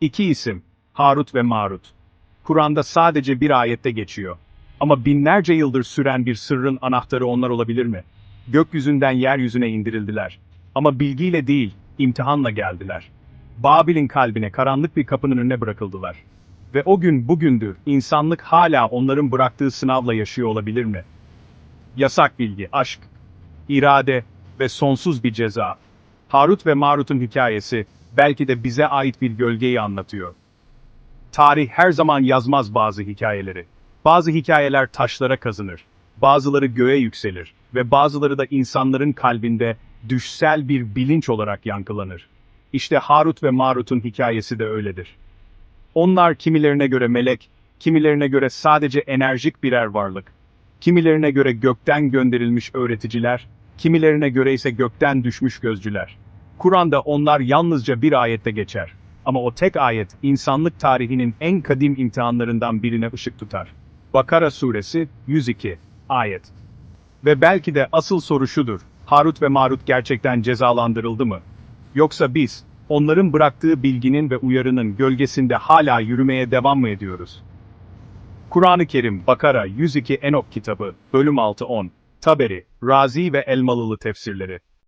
İki isim, Harut ve Marut. Kur'an'da sadece bir ayette geçiyor. Ama binlerce yıldır süren bir sırrın anahtarı onlar olabilir mi? Gökyüzünden yeryüzüne indirildiler. Ama bilgiyle değil, imtihanla geldiler. Babil'in kalbine karanlık bir kapının önüne bırakıldılar. Ve o gün bugündür insanlık hala onların bıraktığı sınavla yaşıyor olabilir mi? Yasak bilgi, aşk, irade ve sonsuz bir ceza. Harut ve Marut'un hikayesi belki de bize ait bir gölgeyi anlatıyor. Tarih her zaman yazmaz bazı hikayeleri. Bazı hikayeler taşlara kazınır, bazıları göğe yükselir ve bazıları da insanların kalbinde düşsel bir bilinç olarak yankılanır. İşte Harut ve Marut'un hikayesi de öyledir. Onlar kimilerine göre melek, kimilerine göre sadece enerjik birer varlık. Kimilerine göre gökten gönderilmiş öğreticiler, kimilerine göre ise gökten düşmüş gözcüler. Kur'an'da onlar yalnızca bir ayette geçer. Ama o tek ayet insanlık tarihinin en kadim imtihanlarından birine ışık tutar. Bakara suresi 102 ayet. Ve belki de asıl soru şudur. Harut ve Marut gerçekten cezalandırıldı mı? Yoksa biz, onların bıraktığı bilginin ve uyarının gölgesinde hala yürümeye devam mı ediyoruz? Kur'an-ı Kerim, Bakara 102 Enok kitabı, bölüm 6-10, Taberi, Razi ve Elmalılı tefsirleri.